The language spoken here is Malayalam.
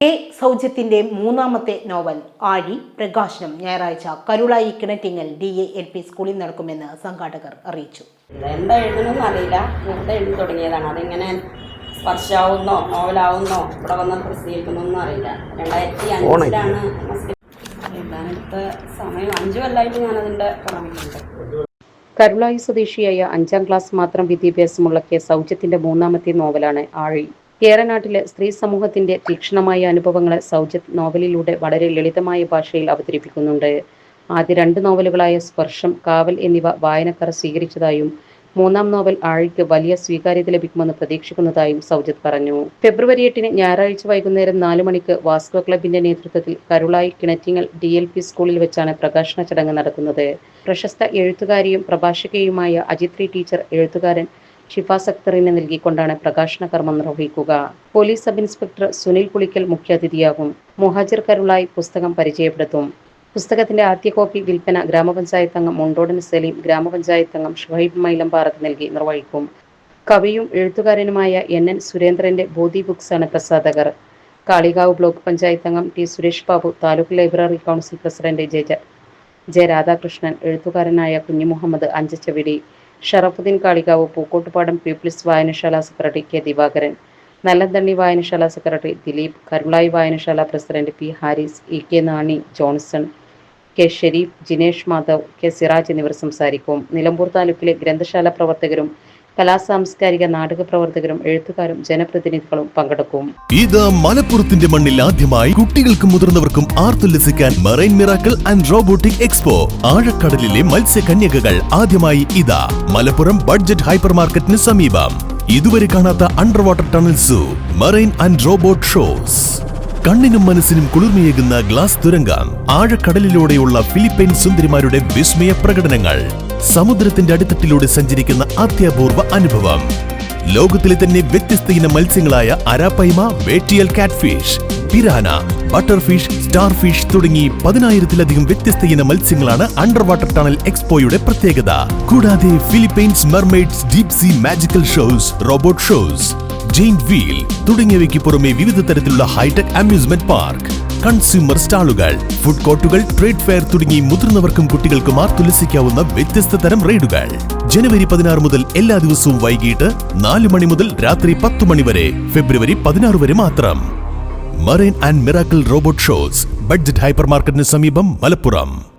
എ സൗജ്യത്തിന്റെ മൂന്നാമത്തെ നോവൽ ആഴി പ്രകാശനം ഞായറാഴ്ച Karulayi Kinattingal D A L P സ്കൂളിൽ നടക്കുമെന്ന് സംഘാടകർ അറിയിച്ചു. എന്താ എഴുതണമെന്ന് അറിയില്ല. വെറുതെ എഴുതി തുടങ്ങിയതാണ്. അതിങ്ങനെ സ്പർശാവുന്നോ നോവലാവുന്നോ ഇവിടെ വന്ന് പ്രസിദ്ധീകരിക്കുന്നൊന്നും അറിയില്ല. രണ്ടായിരത്തി അഞ്ചിലാണ് എഴുതാനെടുത്ത സമയം അഞ്ചു കൊല്ലമായിട്ട് ഞാനതിന്റെ പറഞ്ഞിട്ടുണ്ട് കരുളായി സ്വദേശിയായ അഞ്ചാം ക്ലാസ് മാത്രം വിദ്യാഭ്യാസമുള്ള കെ സൗജത്തിന്റെ മൂന്നാമത്തെ നോവലാണ് ആഴി. കേരനാട്ടിലെ സ്ത്രീ സമൂഹത്തിന്റെ തീക്ഷണമായ അനുഭവങ്ങളെ സൗജത് നോവലിലൂടെ വളരെ ലളിതമായ ഭാഷയിൽ അവതരിപ്പിക്കുന്നുണ്ട്. ആദ്യ രണ്ട് നോവലുകളായ സ്പർശം കാവൽ എന്നിവ വായനക്കാർ സ്വീകരിച്ചതായും മൂന്നാം നോവൽ ആഴിക്ക് വലിയ സ്വീകാര്യത ലഭിക്കുമെന്ന് പ്രതീക്ഷിക്കുന്നതായും സൗജത് പറഞ്ഞു. ഫെബ്രുവരി എട്ടിന് ഞായറാഴ്ച വൈകുന്നേരം നാലു മണിക്ക് വാസ്കോ ക്ലബിന്റെ നേതൃത്വത്തിൽ Karulayi Kinattingal D L P സ്കൂളിൽ വെച്ചാണ് പ്രകാശന ചടങ്ങ് നടക്കുന്നത്. പ്രശസ്ത എഴുത്തുകാരിയും പ്രഭാഷകയുമായ അജിത്രി ടീച്ചർ എഴുത്തുകാരൻ ഷിഫാസ് അക്തറിനെ നൽകിക്കൊണ്ടാണ് പ്രകാശന കർമ്മം നിർവഹിക്കുക. Police sub inspector Sunil Kulikkal മുഖ്യാതിഥിയാകും. മുഹാജിർ പുസ്തകം പരിചയപ്പെടുത്തും. പുസ്തകത്തിന്റെ ആദ്യ കോപ്പി വിൽപ്പന ഗ്രാമപഞ്ചായത്ത് അംഗം മുണ്ടോടൻ സലീം ഗ്രാമപഞ്ചായത്ത് അംഗം ഷുഹൈബ് മൈലമ്പാറത്ത് നൽകി നിർവഹിക്കും. കവിയും എഴുത്തുകാരനുമായ എൻ. എൻ. സുരേന്ദ്രന്റെ ബോധി ബുക്സ് ആണ് പ്രസാധകർ. കാളികാവ് ബ്ലോക്ക് പഞ്ചായത്ത് അംഗം T. Suresh Babu taluk library council president J. J. Radhakrishnan എഴുത്തുകാരനായ കുഞ്ഞുമുഹമ്മദ് അഞ്ചച്ചവിടി ഷറഫുദ്ദീൻ കാളികാവ് പൂക്കോട്ടുപാടം പീപ്പിൾസ് വായനശാല സെക്രട്ടറി കെ ദിവാകരൻ നല്ലന്തണ്ണി വായനശാല സെക്രട്ടറി ദിലീപ് കരുളായി വായനശാല president P Haris E K Nani Johnson K Sherif Jinesh Madhav K Siraj എന്നിവർ സംസാരിക്കും. നിലമ്പൂർ താലൂക്കിലെ ഗ്രന്ഥശാല പ്രവർത്തകരും കലാസാംസ്കാരിക നാടക പ്രവർത്തകരും എഴുത്തുകാരും ജനപ്രതിനിധികളും പങ്കെടുക്കും. ഇത് മലപ്പുറത്തിന്റെ മണ്ണിൽ ആദ്യമായി കുട്ടികൾക്കും മുതിർന്നവർക്കും ആർത്തുല്ലസിക്കാൻ marine miracle and robotic expo ആഴക്കടലിലെ മത്സ്യകന്യകകൾ ആദ്യമായി ഇതാ. മലപ്പുറം ബഡ്ജറ്റ് ഹൈപ്പർ മാർക്കറ്റിന് സമീപം. ഇതുവരെ കാണാത്ത under water tunnel zoo marine and robot shows കണ്ണിനും മനസ്സിനും കുളിർമയേകുന്ന ഗ്ലാസ് തുരങ്കം ആഴക്കടലിലൂടെയുള്ള ഫിലിപ്പൈൻ സുന്ദരിമാരുടെ വിസ്മയ പ്രകടനങ്ങൾ. സമുദ്രത്തിന്റെ അടിത്തട്ടിലൂടെ സഞ്ചരിക്കുന്ന അത്യപൂർവ അനുഭവം. ലോകത്തിലെ തന്നെ വ്യത്യസ്ത ഇനം മത്സ്യങ്ങളായ അരാപ്പൈമ വേട്ടിയൽ കാറ്റ്ഫിഷ് പിരാന ബട്ടർഫിഷ് സ്റ്റാർഫിഷ് തുടങ്ങി പതിനായിരത്തിലധികം വ്യത്യസ്ത ഇനം മത്സ്യങ്ങളാണ് അണ്ടർ വാട്ടർ ടണൽ എക്സ്പോയുടെ പ്രത്യേകത. കൂടാതെ Philippines mermaids deep sea magical shows robot shows giant wheel തുടങ്ങിയവയ്ക്ക് പുറമെ വിവിധ തരത്തിലുള്ള ഹൈടെക് അമ്യൂസ്മെന്റ് പാർക്ക് കൺസ്യൂമർ സ്റ്റാളുകൾ ഫുഡ് കോർട്ടുകൾ ട്രേഡ് ഫെയർ തുടങ്ങി മുതിർന്നവർക്കും കുട്ടികൾക്കും തുലസിക്കാവുന്ന വ്യത്യസ്ത തരം റൈഡുകൾ. ജനുവരി പതിനാറ് മുതൽ എല്ലാ ദിവസവും വൈകിട്ട് നാല് മണി മുതൽ രാത്രി പത്ത് മണി വരെ ഫെബ്രുവരി പതിനാറ് വരെ മാത്രം. Marine and miracle robot shows budget hyper മാർക്കറ്റിന് സമീപം മലപ്പുറം.